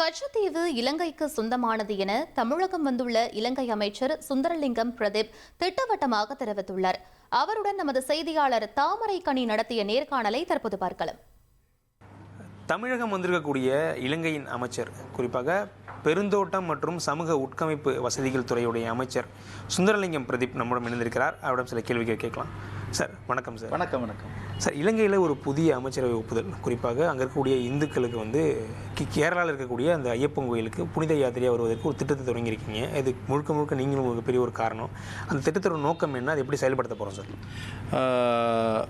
கச்சத்தீவு இலங்கைக்கு சொந்தமானது என தமிழகம் வந்துள்ள இலங்கை அமைச்சர் சுந்தரலிங்கம் பிரதீப் திட்டவட்டமாக தெரிவித்துள்ளார். அவருடன் நமது செய்தியாளர் தாமரைக்கனி நடத்திய நேர்காணலை தற்போது பார்க்கலாம். தமிழகம் வந்திருக்கக்கூடிய இலங்கையின் அமைச்சர் குறிப்பாக பெருந்தோட்டம் மற்றும் சமூக உட்கமைப்பு வசதிகள் துறையுடைய அமைச்சர் சுந்தரலிங்கம் பிரதீப் நம்முடன் இணைந்திருக்கிறார். அவரிடம் சில கேள்விகள் கேட்கலாம். சார் வணக்கம் சார். வணக்கம் வணக்கம். சார் இலங்கையில் ஒரு புதிய அமைச்சரவை ஒப்புதல் குறிப்பாக அங்கே இருக்கக்கூடிய இந்துக்களுக்கு வந்து கி- கேரளாவில் இருக்கக்கூடிய அந்த ஐயப்பன் கோயிலுக்கு புனித யாத்திரையாக வருவதற்கு ஒரு திட்டத்தை தொடங்கியிருக்கீங்க. இது முழுக்க முழுக்க நீங்களும் உங்களுக்கு பெரிய ஒரு காரணம். அந்த திட்டத்தோட நோக்கம் என்ன? அது எப்படி செயல்படுத்த போகிறோம் சார்?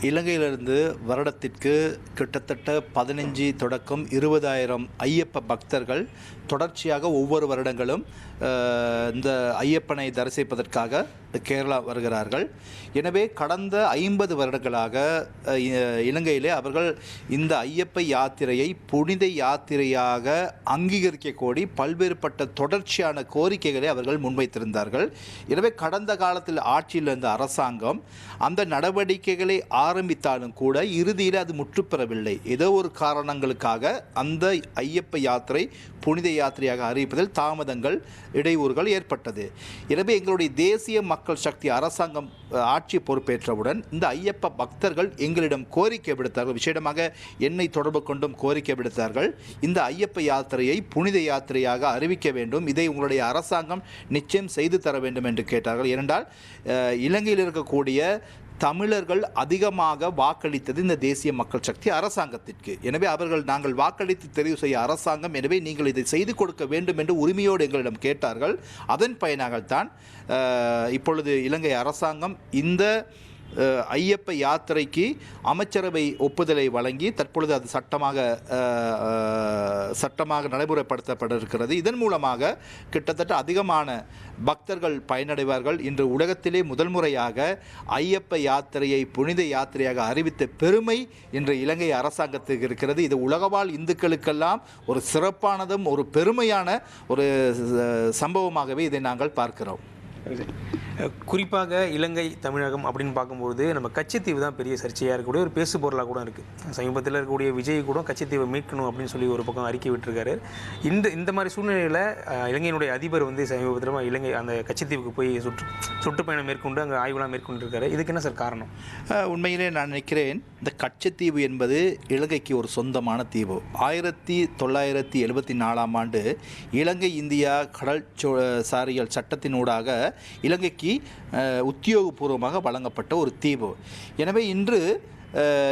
இலங்கையிலிருந்து வருடத்திற்கு கிட்டத்தட்ட பதினஞ்சு தொடக்கம் இருபதாயிரம் ஐயப்ப பக்தர்கள் தொடர்ச்சியாக ஒவ்வொரு வருடங்களும் இந்த ஐயப்பனை தரிசிப்பதற்காக கேரளா வருகிறார்கள். எனவே கடந்த ஐம்பது வருடங்களாக இலங்கையிலே அவர்கள் இந்த ஐயப்ப யாத்திரையை புனித யாத்திரையாக அங்கீகரிக்க கோரி பல்வேறுபட்ட தொடர்ச்சியான கோரிக்கைகளை அவர்கள் முன்வைத்திருந்தார்கள். எனவே கடந்த காலத்தில் ஆட்சியில் இருந்த அரசாங்கம் அந்த நடவடிக்கைகளை ஆரம்பித்தாலும் கூட இறுதியில் அது முற்றுப்பெறவில்லை. ஏதோ ஒரு காரணங்களுக்காக அந்த ஐயப்ப யாத்திரை புனித யாத்திரையாக அறிவிப்பதில் தாமதங்கள் இடையூறுகள் ஏற்பட்டது. எனவே எங்களுடைய தேசிய மக்கள் மக்கள் சக்தி அரசாங்கம் ஆட்சி பொறுப்பேற்றவுடன் இந்த ஐயப்ப பக்தர்கள் எங்களிடம் கோரிக்கை விடுத்தார்கள். விசேடமாக என்னை தொடர்பு கொண்டும் கோரிக்கை விடுத்தார்கள். இந்த ஐயப்ப யாத்திரையை புனித யாத்திரையாக அறிவிக்க வேண்டும். இதை உங்களுடைய அரசாங்கம் நிச்சயம் செய்து தர வேண்டும் என்று கேட்டார்கள். ஏனென்றால் இலங்கையில் இருக்கக்கூடிய தமிழர்கள் அதிகமாக வாக்களித்தது இந்த தேசிய மக்கள் சக்தி அரசாங்கத்திற்கு. எனவே அவர்கள் நாங்கள் வாக்களித்து தெரிவு செய்ய அரசாங்கம் எனவே நீங்கள் இதை செய்து கொடுக்க வேண்டும் என்று உரிமையோடு எங்களிடம் கேட்டார்கள். அதன் பயனாகத்தான் இப்பொழுது இலங்கை அரசாங்கம் இந்த ஐயப்ப யாத்திரைக்கு அமைச்சரவை ஒப்புதலை வழங்கி தற்பொழுது அது சட்டமாக சட்டமாக நடைமுறைப்படுத்தப்பட இருக்கிறது இதன் மூலமாக கிட்டத்தட்ட அதிகமான பக்தர்கள் பயனடைவார்கள். இன்று உலகத்திலே முதல் முறையாக ஐயப்ப யாத்திரையை புனித யாத்திரையாக அறிவித்த பெருமை இன்று இலங்கை அரசாங்கத்துக்கு இருக்கிறது. இது உலகவாழ் இந்துக்களுக்கெல்லாம் ஒரு சிறப்பானதும் ஒரு பெருமையான ஒரு சம்பவமாகவே இதை நாங்கள் பார்க்கிறோம். குறிப்பாக இலங்கை தமிழகம் அப்படின்னு பார்க்கும்போது நம்ம கச்சத்தீவு தான் பெரிய சர்ச்சையாக இருக்கக்கூடிய ஒரு பேசு பொருளாக கூட இருக்குது சமீபத்தில் இருக்கக்கூடிய விஜய் கூட கச்சத்தீவை மீட்கணும் அப்படின்னு சொல்லி ஒரு பக்கம் அறிக்கை விட்டுருக்காரு. இந்த இந்த மாதிரி சூழ்நிலையில் இலங்கையினுடைய அதிபர் வந்து சமீபத்தில் இலங்கை அந்த கச்சத்தீவுக்கு போய் சுற்று சுற்றுப்பயணம் மேற்கொண்டு அங்கே ஆய்வுலாம் மேற்கொண்டிருக்காரு. இதுக்கு என்ன சார் காரணம்? உண்மையிலே நான் நினைக்கிறேன் இந்த கச்சத்தீவு என்பது இலங்கைக்கு ஒரு சொந்தமான தீவு. ஆயிரத்தி தொள்ளாயிரத்தி எழுபத்தி நாலாம் ஆண்டு இலங்கை இந்தியா கடல் சோ- சாரியல் சட்டத்தினூடாக இலங்கைக்கு உத்தியோகபூர்வமாக வழங்கப்பட்ட ஒரு தீவு எனவே இன்று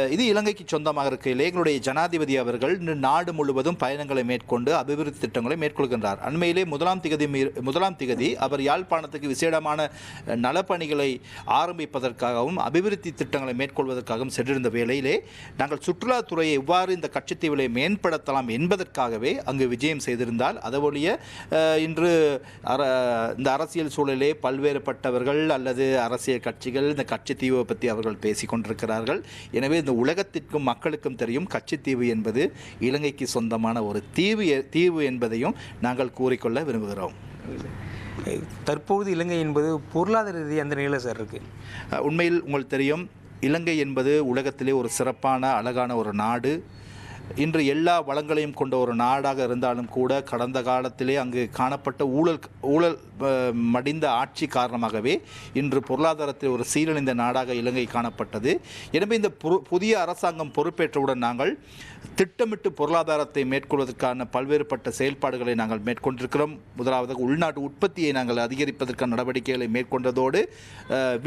இது இலங்கைக்கு சொந்தமாக இருக்கையில் எங்களுடைய ஜனாதிபதி அவர்கள் நாடு முழுவதும் பயணங்களை மேற்கொண்டு அபிவிருத்தி திட்டங்களை மேற்கொள்கின்றார். அண்மையிலே முதலாம் திகதி மீ- முதலாம் திகதி அவர் யாழ்ப்பாணத்துக்கு விசேடமான நலப்பணிகளை ஆரம்பிப்பதற்காகவும் அபிவிருத்தி திட்டங்களை மேற்கொள்வதற்காகவும் சென்றிருந்த வேளையிலே நாங்கள் சுற்றுலாத்துறையை எவ்வாறு இந்த கட்சித்தீவிலே மேம்படுத்தலாம் என்பதற்காகவே அங்கு விஜயம் செய்திருந்தால் அதவொழிய இன்று இந்த அரசியல் சூழலே பல்வேறுபட்டவர்கள் அல்லது அரசியல் கட்சிகள் இந்த கட்சித்தீவை பற்றி அவர்கள் பேசிக் கொண்டிருக்கிறார்கள் எனவே இந்த உலகத்திற்கும் மக்களுக்கும் தெரியும் கட்சித்தீவு என்பது இலங்கைக்கு சொந்தமான ஒரு தீவு தீவு என்பதையும் நாங்கள் கூறிக்கொள்ள விரும்புகிறோம். தற்போது இலங்கை என்பது பொருளாதார ரீதியாக அந்த நிலையில் சார் இருக்குது உண்மையில் உங்களுக்கு தெரியும் இலங்கை என்பது உலகத்திலே ஒரு சிறப்பான அழகான ஒரு நாடு. இன்று எல்லா வளங்களையும் கொண்ட ஒரு நாடாக இருந்தாலும் கூட கடந்த காலத்திலே அங்கு காணப்பட்ட ஊழல் ஊழல் மடிந்த ஆட்சி காரணமாகவே இன்று பொருளாதாரத்தில் ஒரு சீரழிந்த நாடாக இலங்கை காணப்பட்டது. எனவே இந்த புதிய அரசாங்கம் பொறுப்பேற்றவுடன் நாங்கள் திட்டமிட்டு பொருளாதாரத்தை மேற்கொள்வதற்கான பல்வேறுபட்ட செயல்பாடுகளை நாங்கள் மேற்கொண்டிருக்கிறோம். முதலாவதாக உள்நாட்டு உற்பத்தியை நாங்கள் அதிகரிப்பதற்கான நடவடிக்கைகளை மேற்கொண்டதோடு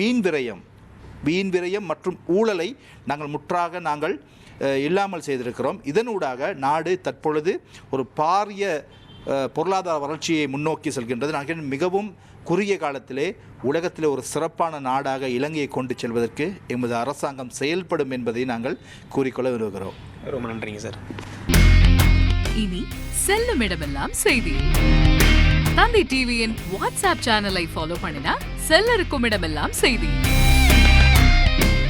வீண் விரயம் வீண் விரயம் மற்றும் ஊழலை நாங்கள் முற்றாக நாங்கள் இல்லாமல் செய்திருக்கிறோம். இதனூடாக நாடு தற்பொழுது ஒரு பாரிய பொருளாதார வளர்ச்சியை முன்னோக்கி செல்கின்றது. நாங்கள் மிகவும் குறுகிய காலத்திலே உலகத்திலே ஒரு சிறப்பான நாடாக இலங்கையை கொண்டு செல்வதற்கு எமது அரசாங்கம் செயல்படும் என்பதை நாங்கள் கூறிக்கொள்ள விரும்புகிறோம். ரொம்ப நன்றிங்க சார். இனி செல்லும் இடமெல்லாம் செய்தி. தந்தை டிவியின் வாட்ஸ்அப் சேனலை ஃபாலோ பண்ணினா செல்ல இருக்கும் இடமெல்லாம் செய்தி.